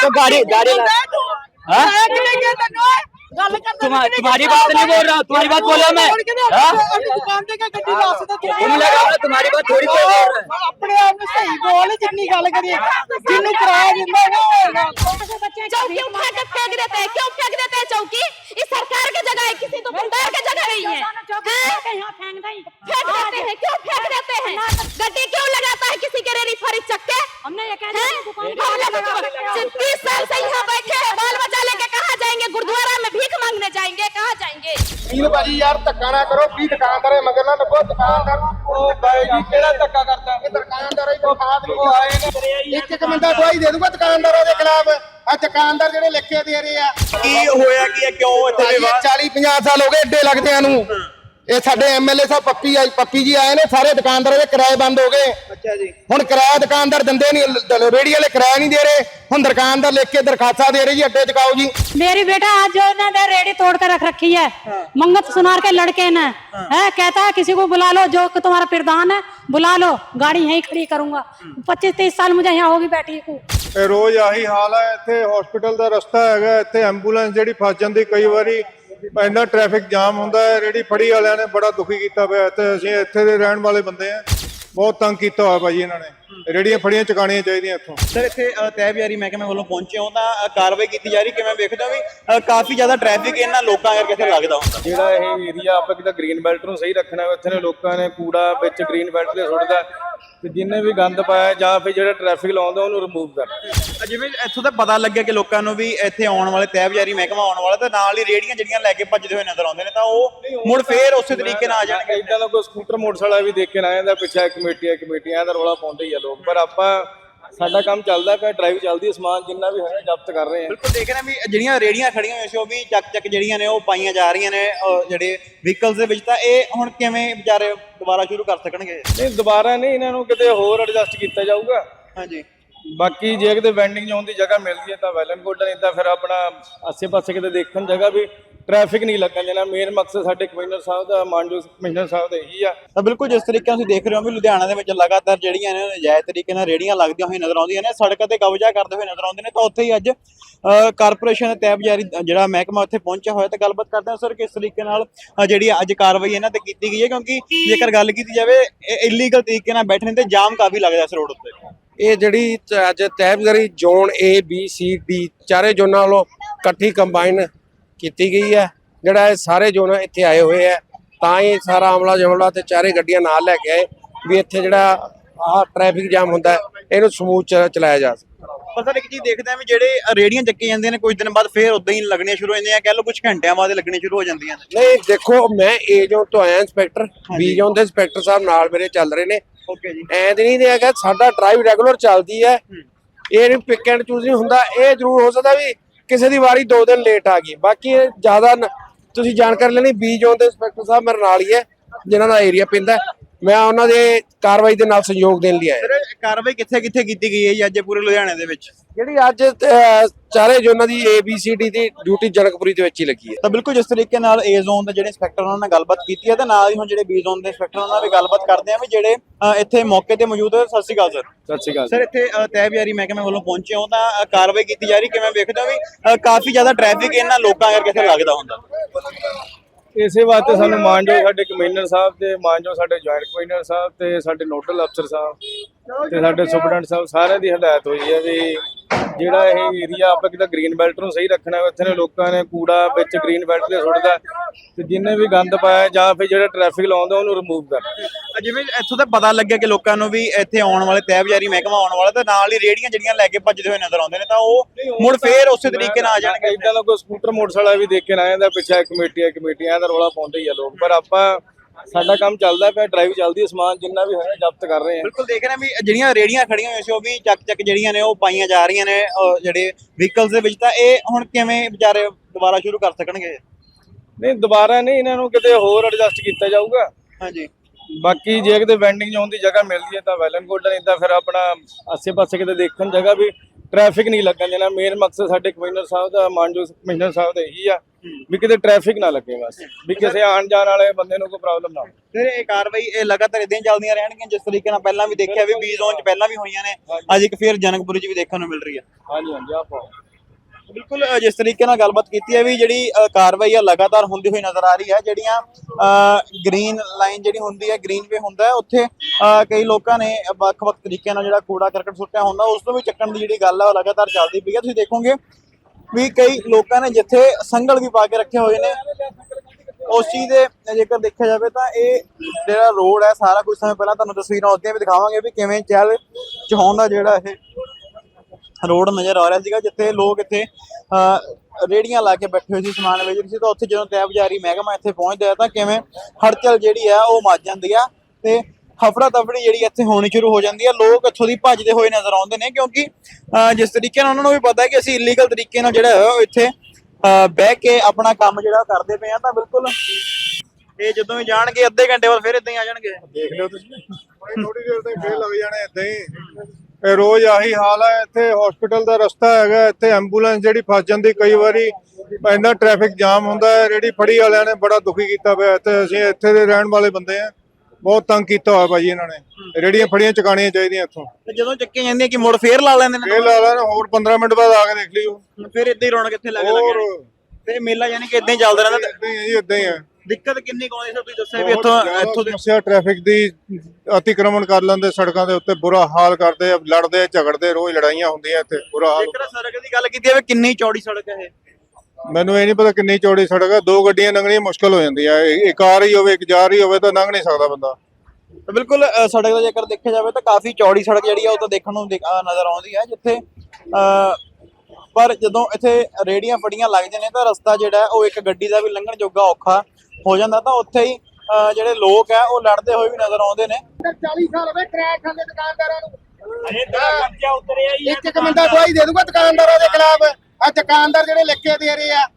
तो गाड़ी गाड़ी ला हाँ? तुम्हारी बात नहीं बोल रहा हूँ तुम्हारी बात बोला मैं। तुम्हारी बात थोड़ी अपने आप में सही बोल गल करिए जिन्नू किराया दिंदा ना। चौकी उठा के फेंक देते हैं क्यों फेंक देते हैं चौकी? इस सरकार जगह है किसी तो जगह नहीं है। हाँ? फेंक देते हैं क्यों फेंक देते हैं? गड्ढे क्यों लगाता है किसी के रेरी फरी चक्के? हमने ये हाँ? हाँ, तीस साल से यहाँ बैठे बाल बचा लेके कहा जाएँगे? ਯਕੀਨ ਭਾਜੀ ਯਾਰ ਧੱਕਾ ਨਾ ਕਰੋ ਵੀ ਦੁਕਾਨਦਾਰੇ ਮਗਰ ਨਾ ਲੱਗੋ ਦੁਕਾਨਦਾਰ ਉਹ ਬਾਈ ਜੀ ਕਿਹੜਾ ਧੱਕਾ ਕਰਦਾ? ਇਹ ਦੁਕਾਨਦਾਰ ਹੀ ਖਾਦ ਕੋ ਆਏ ਨੇ। ਇੱਕ ਇੱਕ ਬੰਦਾ ਦਵਾਈ ਦੇ ਦੂਗਾ ਦੁਕਾਨਦਾਰਾਂ ਦੇ ਖਿਲਾਫ। ਆ ਦੁਕਾਨਦਾਰ ਜਿਹੜੇ ਲਿਖੇ ਦੇ ਰਹੇ ਆ। ਕੀ ਹੋਇਆ ਕੀ ਕਿਉਂ ਇੱਥੇ 40 50 ਸਾਲ ਹੋ ਗਏ ਏਡੇ ਲੱਗਦਿਆਂ ਨੂੰ। ਇਹ ਸਾਡੇ ਐਮਐਲਏ ਸਾਹਿਬ ਪੱਪੀ ਆਈ ਪੱਪੀ ਜੀ ਆਏ ਨੇ ਸਾਰੇ ਦੁਕਾਨਦਾਰਾਂ ਦੇ ਕਿਰਾਏ ਬੰਦ ਹੋ ਗਏ ਅੱਛਾ ਜੀ ਹੁਣ ਕਿਰਾਇਆ ਦੁਕਾਨਦਾਰ ਦਿੰਦੇ ਨਹੀਂ ਰੇੜੀ ਵਾਲੇ ਕਿਰਾਇਆ ਨਹੀਂ ਦੇ ਰਹੇ ਹੁਣ ਦੁਕਾਨਦਾਰ ਲਿਖ ਕੇ ਦਰਖਾਸਤਾਂ ਦੇ ਰਹੇ ਜੀ ਅੱਡੇ ਚਕਾਓ ਜੀ मेरी बेटा आज जो ना दे रेडी तोड़ कर रख रखी है मंगत सुनार के लड़के ने है कहता है किसी को बुला लो जो कि तुम्हारा प्रधान है बुला लो गाड़ी यहीं खड़ी करूंगा पच्चीस तीस साल मुझे यहाँ होगी बैठी को ਇਹ ਰੋਜ਼ ਆਹੀ ਹਾਲ ਹੈ ਇੱਥੇ ਹਸਪੀਟਲ ਦਾ ਰਸਤਾ ਹੈਗਾ ਇੱਥੇ ਐਂਬੂਲੈਂਸ ਜਿਹੜੀ ਫਸ ਜਾਂਦੀ ਕਈ ਵਾਰੀ ਇੰਨਾ ਟ੍ਰੈਫਿਕ ਜਾਮ ਹੁੰਦਾ ਹੈ ਰੇੜੀ ਫੜੀ ਵਾਲਿਆਂ ਨੇ ਬੜਾ ਦੁਖੀ ਕੀਤਾ ਪਿਆ। ਤੇ ਅਸੀਂ ਇੱਥੇ ਦੇ ਰਹਿਣ ਵਾਲੇ ਬੰਦੇ ਆ। ਬਹੁਤ ਤੰਗ ਕੀਤਾ ਹੋਇਆ ਭਾਜੀ ਇਹਨਾਂ ਨੇ। ਰੇੜੀਆਂ ਫੜੀਆਂ ਚੁਕਾਣੀਆਂ ਚਾਹੀਦੀਆਂ ਇੱਥੋਂ। ਸਰ ਇੱਥੇ ਅ, ਤਹਿਬਿਆਰੀ ਮਹਿਕਮੇ ਵੱਲੋਂ ਪਹੁੰਚੇ ਹੋ ਤਾਂ ਅ, ਕਾਰਵਾਈ ਕੀਤੀ ਜਾ ਰਹੀ ਕਿਵੇਂ ਵੇਖਦੇ ਹੋ ਵੀ ਅ, ਕਾਫੀ ਜ਼ਿਆਦਾ ਟ੍ਰੈਫਿਕ ਇਹਨਾਂ ਲੋਕਾਂ ਕਰਕੇ ਇੱਥੇ ਲੱਗਦਾ ਹੁੰਦਾ? ਜਿਹੜਾ ਇਹ ਏਰੀਆ ਆਪਾਂ ਕਿਤੇ ਗ੍ਰੀਨ ਬੈਲਟ ਨੂੰ ਸਹੀ ਰੱਖਣਾ ਹੈ, ਇੱਥੇ ਦੇ ਲੋਕਾਂ ਨੇ ਕੂੜਾ ਵਿੱਚ ਗ੍ਰੀਨ ਬੈਲਟ ਦੇ ਸੁੱਟਦਾ। ਤੇ ਜਿੰਨੇ ਵੀ ਗੰਦ ਪਾਇਆ ਜਾਂ ਫਿਰ ਜਿਹੜਾ ਟ੍ਰੈਫਿਕ ਲਾਉਂਦਾ ਉਹਨੂੰ ਰਿਮੂਵ ਕਰਨਾ। ਅ, ਜਿਵੇਂ ਇੱਥੋਂ ਤਾਂ ਪਤਾ ਲੱਗਿਆ ਕਿ ਲੋਕਾਂ ਨੂੰ ਵੀ ਇੱਥੇ ਆਉਣ ਵਾਲੇ ਤਹਿਬਿਆਰੀ ਮਹਿਕਮਾ ਆਉਣ ਵਾਲਾ ਤੇ ਨਾਲ ਹੀ ਰੇੜੀਆਂ ਜਿਹੜੀਆਂ ਲੈ ਕੇ ਭੱਜਦੇ ਹੋਏ ਨਜ਼ਰ ਆਉਂਦੇ ਨੇ ਤਾਂ ਉਹ ਮੁੜ ਫੇਰ ਉਸੇ ਤਰੀਕੇ ਨਾਲ ਆ ਜਾਣਗੇ। ਇਦਾਂ ਦਾ ਕੋਈ ਸਕੂਟਰ ਮੋਟਰਸਾਈਕਲ ਵੀ ਦੇਖ ਕੇ ਨਾ ਜਾਂਦਾ ਪਿੱਛੇ ਕਮੇਟੀ ਹੈ ਕਮੇਟੀਆਂ ਦਾ ਰੌਲਾ ਪਾਉਂਦੇ ਹੀ ਆ ਲੋਕ। ਪਰ ਆਪਾਂ ਸਾਡਾ ਕੰਮ ਚੱਲਦਾ ਪਿਆ ਡਰਾਈਵ ਚੱਲਦੀ ਹੈ ਸਮਾਨ ਜਿੰਨਾ ਵੀ ਹੈਗਾ ਜ਼ਬਤ ਕਰ ਰਹੇ ਹਾਂ। ਬਿਲਕੁਲ ਦੇਖ ਰਹੇ ਹਾਂ ਵੀ ਜਿਹੜੀਆਂ ਰੇੜੀਆਂ ਖੜੀਆਂ ਹੋਈਆਂ ਸੀ ਉਹ ਵੀ ਚੱਕ ਚੱਕ ਜਿਹੜੀਆਂ ਨੇ ਉਹ ਪਾਈਆਂ ਜਾ ਰਹੀਆਂ ਨੇ ਜਿਹੜੇ ਵਹੀਕਲਸ ਦੇ ਵਿੱਚ ਤਾਂ ਇਹ ਹੁਣ ਕਿਵੇਂ ਵਿਚਾਰੇ ਦੁਬਾਰਾ ਸ਼ੁਰੂ ਕਰ ਸਕਣਗੇ? ਨਹੀਂ ਦੁਬਾਰਾ ਨਹੀਂ ਇਹਨਾਂ ਨੂੰ ਕਿਤੇ ਹੋਰ ਐਡਜਸਟ ਕੀਤਾ ਜਾਊਗਾ। ਹਾਂਜੀ। ਬਾਕੀ ਜੇ ਕਿਤੇ ਵੈਂਡਿੰਗ ਜ਼ੋਨ ਦੀ ਜਗ੍ਹਾ ਮਿਲਦੀ ਹੈ ਤਾਂ ਵੈਲ ਐਂਡ ਗੁੱਡ ਨਹੀਂ ਤਾਂ ਫਿਰ ਆਪਣਾ ਆਸੇ-ਪਾਸੇ ਕਿਤੇ ਦੇਖਣ ਜਗ੍ਹਾ ਵੀ ਟ੍ਰੈਫਿਕ ਨਹੀਂ ਲੱਗਣ ਦੇਣਾ। ਮੇਨ ਮਕਸਦ ਸਾਡੇ ਕਮਿਸ਼ਨਰ ਸਾਹਿਬ ਦਾ ਮਾਨਯੋਗ ਕਮਿਸ਼ਨਰ ਸਾਹਿਬ ਦਾ ਇਹੀ ਆ। ਤਾਂ ਬਿਲਕੁਲ ਜਿਸ ਤਰੀਕੇ ਤੁਸੀਂ ਦੇਖ ਰਹੇ ਹੋ ਵੀ ਲੁਧਿਆਣਾ ਦੇ ਵਿੱਚ ਲਗਾਤਾਰ ਜਿਹੜੀਆਂ ਨੇ ਨਜਾਇਜ਼ ਤਰੀਕੇ ਨਾਲ ਰੇੜੀਆਂ ਲੱਗਦੀਆਂ ਹੋਈਆਂ ਨਜ਼ਰ ਆਉਂਦੀਆਂ ਨੇ ਸੜਕਾਂ ਤੇ ਕਬਜ਼ਾ ਕਰਦੇ ਹੋਏ ਨਜ਼ਰ ਆਉਂਦੇ ਨੇ। ਤਾਂ ਉੱਥੇ ਹੀ ਅੱਜ ਅ, ਕਾਰਪੋਰੇਸ਼ਨ ਤੈਬਜਾਰੀ ਜਿਹੜਾ ਮਹਿਕਮਾ ਉੱਥੇ ਪਹੁੰਚਿਆ ਹੋਇਆ ਤਾਂ ਗੱਲਬਾਤ ਕਰਦੇ ਹਾਂ। ਸਰ ਕਿਸ ਤਰੀਕੇ ਨਾਲ ਜਿਹੜੀ ਅੱਜ ਕਾਰਵਾਈ ਇਹਨਾਂ ਤੇ ਕੀਤੀ ਗਈ ਹੈ? ਕਿਉਂਕਿ ਜੇਕਰ ਗੱਲ ਕੀਤੀ ਜਾਵੇ ਇਲੀਗਲ ਤਰੀਕੇ ਨਾਲ ਬੈਠਣੇ ਤੇ ਜਾਮ ਕਾਫੀ ਲੱਗਦਾ ਇਸ ਰੋਡ ਉੱਤੇ। ਇਹ ਜਿਹੜੀ ਅੱਜ ਤਹਿਬਗਰੀ zone A B C D ਚਾਰੇ ਜ਼ੋਨਾਂ ਵੱਲੋਂ ਇਕੱਠੀ ਕੰਬਾਈਨ ਕੀਤੀ ਗਈ ਹੈ। ਜਿਹੜਾ ਇਹ ਸਾਰੇ ਜ਼ੋਨ ਇੱਥੇ ਆਏ ਹੋਏ ਹੈ ਤਾਂ ਹੀ ਸਾਰਾ ਆਮਲਾ ਜਮਲਾ ਤੇ ਚਾਰੇ ਗੱਡੀਆਂ ਨਾਲ ਲੈ ਕੇ ਆਏ ਵੀ ਇੱਥੇ ਜਿਹੜਾ ਆਹ ਟ੍ਰੈਫਿਕ ਜਾਮ ਹੁੰਦਾ ਇਹਨੂੰ ਸਮੂਥ ਚਲਾਇਆ ਜਾ ਸਕੇ। ਪਰ ਸਰ ਇੱਕ ਚੀਜ਼ ਦੇਖਦੇ ਆ ਵੀ ਜਿਹੜੇ ਰੇੜੀਆਂ ਚੱਕੀ ਜਾਂਦੀਆਂ ਨੇ ਕੁਝ ਦਿਨ ਬਾਅਦ ਫੇਰ ਉਦਾਂ ਹੀ ਲੱਗਣੀਆਂ ਸ਼ੁਰੂ ਹੋ ਜਾਂਦੀਆਂ ਕਹਿ ਲਓ ਕੁਝ ਘੰਟਿਆਂ ਬਾਅਦ ਲੱਗਣੀਆਂ ਸ਼ੁਰੂ ਹੋ ਜਾਂਦੀਆਂ ਨੇ। ਨਹੀਂ ਦੇਖੋ ਮੈਂ A ਜ਼ੋਨ ਤੋਂ ਆਇਆ ਇੰਸਪੈਕਟਰ B ਜ਼ੋਨ ਦੇ ਇੰਸਪੈਕਟਰ ਸਾਹਿਬ ਨਾਲ ਮੇਰੇ ਚੱਲ ਰਹੇ ਨੇ। ਓਕੇ ਜੀ। ਐਂ ਤੇ ਨਹੀਂ ਹੈਗਾ ਸਾਡਾ ਡਰਾਈਵ ਰੈਗੂਲਰ ਚੱਲਦੀ ਹੈ। ਇਹ ਨਹੀਂ ਪਿਕ ਐਂਡ ਚੂਜ਼ ਨਹੀਂ ਹੁੰਦਾ। ਇਹ ਜ਼ਰੂਰ ਹੋ ਸਕਦਾ ਵੀ ਕਿਸੇ ਦੀ ਵਾਰੀ 2 ਦਿਨ ਲੇਟ ਆ ਗਈ। ਬਾਕੀ ਇਹ ਜ਼ਿਆਦਾ ਤੁਸੀਂ ਜਾਣਕਾਰੀ ਲੈਣੀ ਬੀ ਜ਼ੋਨ ਦੇ ਇੰਸਪੈਕਟਰ ਸਾਹਿਬ ਮੇਰੇ ਨਾਲ ਹੀ ਹੈ ਜਿਨ੍ਹਾਂ ਦਾ ਏਰੀਆ ਪੈਂਦਾ ਹੈ। ਮੈਂ ਉਹਨਾਂ ਦੇ ਕਾਰਵਾਈ ਦੇ ਨਾਲ ਸਹਿਯੋਗ ਦੇਣ ਲਈ ਆਇਆ। ਸਰ ਕਾਰਵਾਈ ਕਿੱਥੇ ਕਿੱਥੇ ਕੀਤੀ ਗਈ ਹੈ ਜੀ ਅੱਜ ਪੂਰੇ ਲੁਧਿਆਣੇ ਦੇ ਵਿੱਚ? ਜਿਹੜੀ ਅੱਜ ਅਹ, ਚਾਰੇ ਜ਼ੋਨਾਂ ਦੀ ਏ ਬੀ ਸੀ ਡੀ ਦੀ ਡਿਊਟੀ ਜਨਕਪੁਰੀ ਦੇ ਵਿੱਚ ਹੀ ਲੱਗੀ ਹੈ। ਤਾਂ ਬਿਲਕੁਲ ਜਿਸ ਤਰੀਕੇ ਨਾਲ ਏ ਜ਼ੋਨ ਦੇ ਜਿਹੜੇ ਇੰਸਪੈਕਟਰ ਉਹਨਾਂ ਨਾਲ ਗੱਲਬਾਤ ਕੀਤੀ ਹੈ ਤੇ ਨਾਲ ਹੀ ਹੁਣ ਜਿਹੜੇ ਬੀ ਜ਼ੋਨ ਦੇ ਇੰਸਪੈਕਟਰ ਉਹਨਾਂ ਨਾਲ ਵੀ ਗੱਲਬਾਤ ਕਰਦੇ ਆ ਵੀ ਜਿਹੜੇ ਅ, ਇੱਥੇ ਮੌਕੇ ਤੇ ਮੌਜੂਦ ਹੈ। ਸਤਿ ਸ਼੍ਰੀ ਅਕਾਲ ਸਰ। ਸਤਿ ਸ਼੍ਰੀ ਅਕਾਲ ਸਰ ਇੱਥੇ ਅ, ਤਹਿਬਿਆਰੀ ਮਹਿਕਮੇ ਵੱਲੋਂ ਪਹੁੰਚੇ ਹੋ ਤਾਂ ਅ, ਕਾਰਵਾਈ ਕੀਤੀ ਜਾ ਰਹੀ ਕਿਵੇਂ ਵੇਖਦੇ ਹੋ ਵੀ ਅ, ਕਾਫੀ ਜ਼ਿਆਦਾ ਟ੍ਰੈਫਿਕ ਇਹਨਾਂ ਲੋਕਾਂ ਕਰਕੇ ਇੱਥੇ ਲੱਗਦਾ ਹੁੰਦਾ? ਇਸੇ ਵਾਸਤੇ ਸਾਨੂੰ ਮਾਨਯੋਗ ਸਾਡੇ ਕਮਿਸ਼ਨਰ ਸਾਹਿਬ ਤੇ ਮਾਨਯੋਗ ਸਾਡੇ ਜੁਆਇੰਟ ਕਮਿਸ਼ਨਰ ਸਾਹਿਬ ਤੇ ਸਾਡੇ ਨੋਡਲ ਅਫਸਰ ਸਾਹਿਬ ਤੇ ਸਾਡੇ ਸੁਪਰਡੈਂਟ ਸਾਹਿਬ ਸਾਰਿਆਂ ਦੀ ਹਦਾਇਤ ਹੋਈ ਹੈ ਵੀ ਜਿਹੜਾ ਇਹ ਏਰੀਆ ਆਪਾਂ ਕਿਤੇ ਗ੍ਰੀਨ ਬੈਲਟ ਨੂੰ ਸਹੀ ਰੱਖਣਾ ਹੈ, ਇੱਥੇ ਦੇ ਲੋਕਾਂ ਨੇ ਕੂੜਾ ਵਿੱਚ ਗ੍ਰੀਨ ਬੈਲਟ ਦੇ ਸੁੱਟਦਾ ਤੇ ਜਿੰਨੇ ਵੀ ਗੰਦ ਪਾਇਆ ਜਾਂ ਫਿਰ ਜਿਹੜਾ ਟ੍ਰੈਫਿਕ ਲਾਉਂਦਾ ਉਹਨੂੰ ਰਿਮੂਵ ਕਰਨਾ ਅ, ਜਿਵੇਂ ਇੱਥੋਂ ਤਾਂ ਪਤਾ ਲੱਗਿਆ ਕਿ ਲੋਕਾਂ ਨੂੰ ਵੀ ਇੱਥੇ ਆਉਣ ਵਾਲੇ ਤਹਿਬਿਆਰੀ ਮਹਿਕਮਾ ਆਉਣ ਵਾਲਾ ਤੇ ਨਾਲ ਹੀ ਰੇੜੀਆਂ ਜਿਹੜੀਆਂ ਲੈ ਕੇ ਭੱਜਦੇ ਹੋਏ ਨਜ਼ਰ ਆਉਂਦੇ ਨੇ ਤਾਂ ਉਹ ਮੁੜ ਫੇਰ ਉਸੇ ਤਰੀਕੇ ਨਾਲ ਆ ਜਾਣਗੇ। ਇਦਾਂ ਦਾ ਕੋਈ ਸਕੂਟਰ ਮੋਟਰਸਾਈਕਲ ਵੀ ਦੇਖ ਕੇ ਨਾ ਜਾਂਦਾ ਪਿੱਛੇ ਕਮੇਟੀ ਹੈ ਕਮੇਟੀਆਂ ਦਾ ਰੌਲਾ ਪਾਉਂਦੇ ਹੀ ਆ ਲੋਕ। ਪਰ ਆਪਾਂ ਸਾਡਾ ਕੰਮ ਚੱਲਦਾ ਪਿਆ ਡਰਾਈਵ ਚੱਲਦੀ ਹੈ ਸਮਾਨ ਜਿੰਨਾ ਵੀ ਹੈਗਾ ਜ਼ਬਤ ਕਰ ਰਹੇ ਹਾਂ। ਬਿਲਕੁਲ ਦੇਖ ਰਹੇ ਵੀ ਜਿਹੜੀਆਂ ਰੇੜੀਆਂ ਖੜੀਆਂ ਹੋਈਆਂ ਸੀ ਉਹ ਵੀ ਚੱਕ ਚੱਕ ਜਿਹੜੀਆਂ ਨੇ ਉਹ ਪਾਈਆਂ ਜਾ ਰਹੀਆਂ ਨੇ ਜਿਹੜੇ ਵਹੀਕਲਸ ਦੇ ਵਿੱਚ ਤਾਂ ਇਹ ਹੁਣ ਕਿਵੇਂ ਵਿਚਾਰੇ ਦੁਬਾਰਾ ਸ਼ੁਰੂ ਕਰ ਸਕਣਗੇ? ਨਹੀਂ ਦੁਬਾਰਾ ਨਹੀਂ ਇਹਨਾਂ ਨੂੰ ਕਿਤੇ ਹੋਰ ਐਡਜਸਟ ਕੀਤਾ ਜਾਊਗਾ। ਹਾਂਜੀ। ਬਾਕੀ ਜੇ ਕਿਤੇ ਵੈਂਡਿੰਗ ਜ਼ੋਨ ਦੀ ਜਗ੍ਹਾ ਮਿਲਦੀ ਹੈ ਤਾਂ ਵੈਲ ਐਂਡ ਗੁੱਡ ਨਹੀਂ ਤਾਂ ਫਿਰ ਆਪਣਾ ਆਸੇ-ਪਾਸੇ ਕਿਤੇ ਦੇਖਣ ਜਗ੍ਹਾ ਵੀ ਟ੍ਰੈਫਿਕ ਨਹੀਂ ਲੱਗਣ ਦੇਣਾ। ਮੇਨ ਮਕਸਦ ਸਾਡੇ ਕਮਿਸ਼ਨਰ ਸਾਹਿਬ ਦਾ ਮਾਨਜੋ ਕਮਿਸ਼ਨਰ ਸਾਹਿਬ ਦਾ ਇਹੀ ਆ ਵੀ ਕਿਤੇ ਟ੍ਰੈਫਿਕ ਨਾ ਲੱਗੇ ਬਸ। ਵੀ ਕਿਸੇ ਆਉਣ ਜਾਣ ਵਾਲੇ ਬੰਦੇ ਨੂੰ ਕੋਈ ਪ੍ਰੋਬਲਮ ਨਾ ਹੋਵੇ। ਫਿਰ ਇਹ ਕਾਰਵਾਈ ਇਹ ਲਗਾਤਾਰ ਇਦਾਂ ਚੱਲਦੀਆਂ ਰਹਿਣਗੀਆਂ ਜਿਸ ਤਰੀਕੇ ਨਾਲ ਪਹਿਲਾਂ ਵੀ ਦੇਖਿਆ ਵੀ ਬੀ ਜ਼ੋਨ 'ਚ ਪਹਿਲਾਂ ਵੀ ਹੋਈਆਂ ਨੇ। ਅੱਜ ਇੱਕ ਫਿਰ ਜਨਕਪੁਰੀ 'ਚ ਵੀ ਦੇਖਣ ਨੂੰ ਮਿਲ ਰਹੀ ਹੈ ਹਾਂਜੀ ਹਾਂਜੀ ਆਪਾਂ ਬਿਲਕੁਲ ਅ, ਜਿਸ ਤਰੀਕੇ ਨਾਲ ਗੱਲਬਾਤ ਕੀਤੀ ਹੈ ਵੀ ਜਿਹੜੀ ਅ, ਕਾਰਵਾਈ ਆ ਲਗਾਤਾਰ ਹੁੰਦੀ ਹੋਈ ਨਜ਼ਰ ਆ ਰਹੀ ਹੈ ਜਿਹੜੀਆਂ ਗ੍ਰੀਨ ਲਾਈਨ ਜਿਹੜੀ ਹੁੰਦੀ ਹੈ ਗ੍ਰੀਨ ਵੇ ਹੁੰਦਾ ਹੈ ਉੱਥੇ ਅ, ਕਈ ਲੋਕਾਂ ਨੇ ਵੱਖ-ਵੱਖ ਤਰੀਕਿਆਂ ਨਾਲ ਜਿਹੜਾ ਕੂੜਾ ਕਰਕਟ ਸੁੱਟਿਆ ਹੁੰਦਾ ਉਸ ਤੋਂ ਵੀ ਚੱਕਣ ਦੀ ਜਿਹੜੀ ਗੱਲ ਹੈ ਉਹ ਲਗਾਤਾਰ ਚੱਲਦੀ ਪਈ ਹੈ। ਤੁਸੀਂ ਦੇਖੋਗੇ ਵੀ ਕਈ ਲੋਕਾਂ ਨੇ ਜਿੱਥੇ ਸੰਗਲ ਵੀ ਪਾ ਕੇ ਰੱਖੇ ਹੋਏ ਨੇ ਉਸ ਚੀਜ਼ ਦੇ ਜੇਕਰ ਦੇਖਿਆ ਜਾਵੇ ਤਾਂ ਇਹ ਜਿਹੜਾ ਰੋਡ ਹੈ ਸਾਰਾ ਕੁਝ ਸਮੇਂ ਪਹਿਲਾਂ ਤੁਹਾਨੂੰ ਤਸਵੀਰਾਂ ਉਹਦੀਆਂ ਵੀ ਦਿਖਾਵਾਂਗੇ ਵੀ ਕਿਵੇਂ ਚੱਲ ਚਹਾਉਂਦਾ ਜਿਹੜਾ ਇਹ ਰੋਡ ਨਜ਼ਰ ਆ ਰਿਹਾ ਸੀਗਾ ਜਿੱਥੇ ਲੋਕ ਇੱਥੇ ਅਹ, ਰੇਹੜੀਆਂ ਲਾ ਕੇ ਬੈਠੇ ਹੋਏ ਸੀ ਸਮਾਨ ਵੇਚ ਰਹੇ ਸੀ। ਤਾਂ ਉੱਥੇ ਜਦੋਂ ਤੈਅ ਬਜ਼ਾਰੀ ਮਹਿਕਮਾ ਇੱਥੇ ਪਹੁੰਚਦਾ ਹੈ ਤਾਂ ਕਿਵੇਂ ਹੜਚਲ ਜਿਹੜੀ ਆ ਉਹ ਮੱਚ ਜਾਂਦੀ ਆ ਤੇ ਹਫੜਾ ਤਫੜੀ ਜਿਹੜੀ ਇੱਥੇ ਹੋਣੀ ਸ਼ੁਰੂ ਹੋ ਜਾਂਦੀ ਆ ਲੋਕ ਇੱਥੋਂ ਦੀ ਭੱਜਦੇ ਹੋਏ ਨਜ਼ਰ ਆਉਂਦੇ ਨੇ ਕਿਉਂਕਿ ਅਹ, ਜਿਸ ਤਰੀਕੇ ਨਾਲ ਉਹਨਾਂ ਨੂੰ ਵੀ ਪਤਾ ਹੈ ਕਿ ਅਸੀਂ ਇਲੀਗਲ ਤਰੀਕੇ ਨਾਲ ਜਿਹੜਾ ਹੈ ਇੱਥੇ ਅਹ, ਬਹਿ ਕੇ ਆਪਣਾ ਕੰਮ ਜਿਹੜਾ ਕਰਦੇ ਪਏ ਆ ਤਾਂ ਬਿਲਕੁਲ ਇਹ ਜਦੋਂ ਵੀ ਜਾਣਗੇ ਅੱਧੇ ਘੰਟੇ ਬਾਅਦ ਫਿਰ ਇਦਾਂ ਹੀ ਆ ਜਾਣਗੇ। ਦੇਖ ਲਿਓ ਤੁਸੀਂ। ਥੋੜੀ ਦੇਰ ਤੱਕ ਫੇਰ ਲੱਗ ਜਾਣੇ ਏਦਾਂ ਹੀ। ਇਹ ਰੋਜ਼ ਆਹੀ ਹਾਲ ਹੈ ਇੱਥੇ ਹਸਪੀਟਲ ਦਾ ਰਸਤਾ ਹੈਗਾ ਇੱਥੇ ਐਂਬੂਲੈਂਸ ਜਿਹੜੀ ਫਸ ਜਾਂਦੀ ਕਈ ਵਾਰੀ ਇੰਨਾ ਟ੍ਰੈਫਿਕ ਜਾਮ ਹੁੰਦਾ ਹੈ ਰੇੜੀ ਫੜੀ ਵਾਲਿਆਂ ਨੇ ਬੜਾ ਦੁਖੀ ਕੀਤਾ ਪਿਆ ਇੱਥੇ ਅਸੀਂ ਇੱਥੇ ਦੇ ਰਹਿਣ ਵਾਲੇ ਬੰਦੇ ਆ ਬਹੁਤ ਤੰਗ ਕੀਤਾ ਹੋਇਆ ਭਾਜੀ ਇਹਨਾਂ ਨੇ। ਰੇੜੀਆਂ ਫੜੀਆਂ ਚੁਕਾਣੀਆਂ ਚਾਹੀਦੀਆਂ ਇੱਥੋਂ। ਤੇ ਜਦੋਂ ਚੱਕੀਆਂ ਜਾਂਦੀਆਂ ਕਿ ਮੁੜ ਫੇਰ ਲਾ ਲੈਂਦੇ ਨੇ? ਇਹ ਲਾ ਲੈਣ ਹੋਰ 15 ਮਿੰਟ ਬਾਅਦ ਆ ਕੇ ਦੇਖ ਲਿਓ। ਫਿਰ ਇਦਾਂ ਹੀ ਰੌਣਕ ਇੱਥੇ ਲੱਗ ਲੱਗ ਹੋਰ ਤੇ ਮੇਲਾ ਯਾਨੀ ਕਿ ਇਦਾਂ ਹੀ ਚੱਲਦਾ ਰਹਿੰਦਾ। ਏਦਾਂ ਹੀ ਹੈ ਜੀ ਏਦਾਂ ਹੀ ਹੈ। ਦਿੱਕਤ ਕਿੰਨੀ ਕੁ ਆਉਂਦੀ ਸਰ ਤੁਸੀਂ ਦੱਸਿਆ ਵੀ ਇੱਥੋਂ ਇੱਥੋਂ ਦੀ ਸਮੱਸਿਆ ਟ੍ਰੈਫਿਕ ਦੀ ਅਤੀਕ੍ਰਮਣ ਕਰ ਲੈਂਦੇ ਸੜਕਾਂ ਦੇ ਉੱਤੇ ਬੁਰਾ ਹਾਲ ਕਰਦੇ ਆ ਲੜਦੇ ਝਗੜਦੇ ਰੋਜ਼ ਲੜਾਈਆਂ ਹੁੰਦੀਆਂ ਇੱਥੇ ਬੁਰਾ ਹਾਲ ਜੇਕਰ ਸੜਕ ਦੀ ਗੱਲ ਕੀਤੀ ਜਾਵੇ ਕਿੰਨੀ ਚੌੜੀ ਸੜਕ ਹੈ ਇਹ? ਮੈਨੂੰ ਇਹ ਨਹੀਂ ਪਤਾ ਕਿੰਨੀ ਚੌੜੀ ਸੜਕ ਹੈ ਦੋ ਗੱਡੀਆਂ ਲੰਘਣੀਆਂ ਮੁਸ਼ਕਲ ਹੋ ਜਾਂਦੀਆਂ ਇਹ- ਇੱਕ ਆ ਰਹੀ ਹੋਵੇ ਇੱਕ ਜਾ ਰਹੀ ਹੋਵੇ ਤਾਂ ਲੰਘ ਨਹੀਂ ਸਕਦਾ ਬੰਦਾ। ਤਾਂ ਬਿਲਕੁਲ ਸੜਕ ਦਾ ਜੇਕਰ ਦੇਖਿਆ ਜਾਵੇ ਤਾਂ ਕਾਫੀ ਚੌੜੀ ਸੜਕ ਜਿਹੜੀ ਆ ਉਹ ਤਾਂ ਦੇਖਣ ਨੂੰ ਨਜ਼ਰ ਆਉਂਦੀ ਹੈ ਜਿੱਥੇ ਪਰ ਜਦੋਂ ਇੱਥੇ ਰੇੜੀਆਂ ਫੜੀਆਂ ਲੱਗਦੇ ਨੇ ਤਾਂ ਰਸਤਾ ਜਿਹੜਾ ਹੈ ਉਹ ਇੱਕ ਗੱਡੀ ਦਾ ਵੀ ਲੰਘਣ ਜੋਗਾ ਔਖਾ ਹੋ ਜਾਂਦਾ ਤਾਂ ਉੱਥੇ ਹੀ ਜਿਹੜੇ ਲੋਕ ਆ ਉਹ ਲੜਦੇ ਹੋਏ ਵੀ ਨਜ਼ਰ ਆਉਂਦੇ ਨੇ। 40 ਸਾਲ ਹੋ ਗਏ ਟਰੈਕ ਖਾਂਦੇ ਦੁਕਾਨਦਾਰਾਂ ਨੂੰ। ਅਜੇ ਤੇਰਾ ਖਰਚਾ ਉਤਰਿਆ ਹੀ ਇੱਕ ਇੱਕ ਬੰਦਾ ਦਵਾਈ ਦੇ ਦੂਗਾ ਦੁਕਾਨਦਾਰਾਂ ਦੇ ਖਿਲਾਫ। ਆ ਦੁਕਾਨਦਾਰ ਜਿਹੜੇ ਲਿਖ ਕੇ ਦੇ ਰਹੇ ਆ।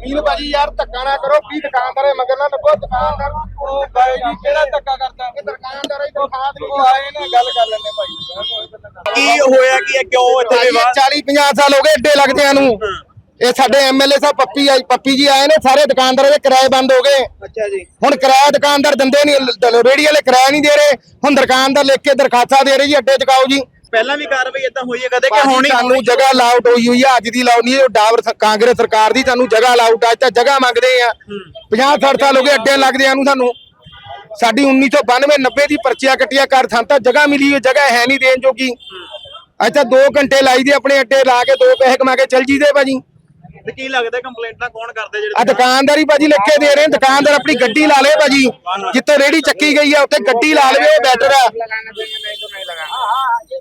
ਮੀਨ ਭਾਜੀ ਯਾਰ ਧੱਕਾ ਨਾ ਕਰੋ ਵੀ ਦੁਕਾਨਦਾਰੇ ਮਗਰ ਨਾ ਲੱਗੋ। ਦੁਕਾਨਦਾਰ ਉਹ ਬਾਈ ਜੀ ਕਿਹੜਾ ਧੱਕਾ ਕਰਦਾ? ਇਹ ਦੁਕਾਨਦਾਰ ਹੀ ਦਰਖਾਸਤ ਨਹੀਂ ਉਹ ਆਏ ਨੇ ਗੱਲ ਕਰ ਲੈਣੇ ਭਾਈ ਕੀ ਹੋਇਆ ਕੀ ਹੈ ਕਿਉਂ ਇੱਥੇ ਵਿਵਾਦ? 40 50 ਸਾਲ ਹੋ ਗਏ ਏਡੇ ਲੱਗਦਿਆਂ ਨੂੰ। ਇਹ ਸਾਡੇ ਐਮਐਲਏ ਸਾਹਿਬ ਪੱਪੀ ਆਈ ਪੱਪੀ ਜੀ ਆਏ ਨੇ ਸਾਰੇ ਦੁਕਾਨਦਾਰਾਂ ਦੇ ਕਿਰਾਏ ਬੰਦ ਹੋ ਗਏ। ਅੱਛਾ ਜੀ। ਹੁਣ ਕਿਰਾਇਆ ਦੁਕਾਨਦਾਰ ਦਿੰਦੇ ਨਹੀਂ ਰੇੜੀ ਵਾਲੇ ਕਿਰਾਇਆ ਨਹੀਂ ਦੇ ਰਹੇ। ਹੁਣ ਦੁਕਾਨਦਾਰ ਲਿਖ ਕੇ ਦਰਖਾਸਤਾਂ ਦੇ ਰਹੇ ਜੀ ਅੱਡੇ ਚਕਾਓ ਜੀ। ਪਹਿਲਾਂ ਵੀ ਕਾਰਵਾਈ ਇਦਾਂ ਹੋਈ ਹੈ ਕਦੇ ਕਿ ਹੋਣੀ ਸਾਨੂੰ ਜਗ੍ਹਾ ਅਲਾਉਟ ਹੋਈ ਹੋਈ ਆ ਅੱਜ ਦੀ ਅਲਾਉਟ ਨਹੀਂ ਇਹ ਡਾਬਰ ਸ- ਕਾਂਗਰਸ ਸਰਕਾਰ ਦੀ ਸਾਨੂੰ ਜਗ੍ਹਾ ਅਲਾਉਟ ਆ ਤਾਂ ਜਗ੍ਹਾ ਮੰਗਦੇ ਆ। 50 60 ਸਾਲ ਹੋ ਗਏ ਅੱਡੇ ਲੱਗਦੇ ਆ ਨੂੰ ਸਾਨੂੰ। ਸਾਡੀ 1992 90 ਦੀ ਪਰਚੀਆਂ ਕੱਟੀਆਂ ਕਰ ਸਾਨੂੰ ਤਾਂ ਜਗ੍ਹਾ ਮਿਲੀ ਹੋਈ ਜਗ੍ਹਾ ਹੈ ਨਹੀਂ ਦੇਣ ਜੋਗੀ। ਤਾਂ 2 ਘੰਟੇ ਲਾਈ ਦੇ ਆਪਣੇ ਅੱਡੇ ਲਾ ਕੇ ਦੋ ਪੈਸੇ ਕਮਾ ਕੇ ਚੱਲ ਜੀਦੇ ਭਾਜੀ। ਤੇ ਕੀ ਲੱਗਦਾ ਕੰਪਲੇਂਟਾਂ ਕੌਣ ਕਰਦੇ ਆ ਜਿਹੜੇ ਦੁਕਾਨਦਾਰੀ ਭਾਜੀ ਲਿਖੇ ਦੇ ਰਹੇ ਨੇ ਦੁਕਾਨਦਾਰ ਆਪਣੀ ਗੱਡੀ ਲਾ ਲੇ ਭਾਜੀ ਜਿੱਥੇ ਰੇੜੀ ਚੱਕੀ ਗਈ ਆ ਉੱਥੇ ਗੱਡੀ ਲਾ ਲਵੇ ਉਹ ਬੈਟਰ ਆ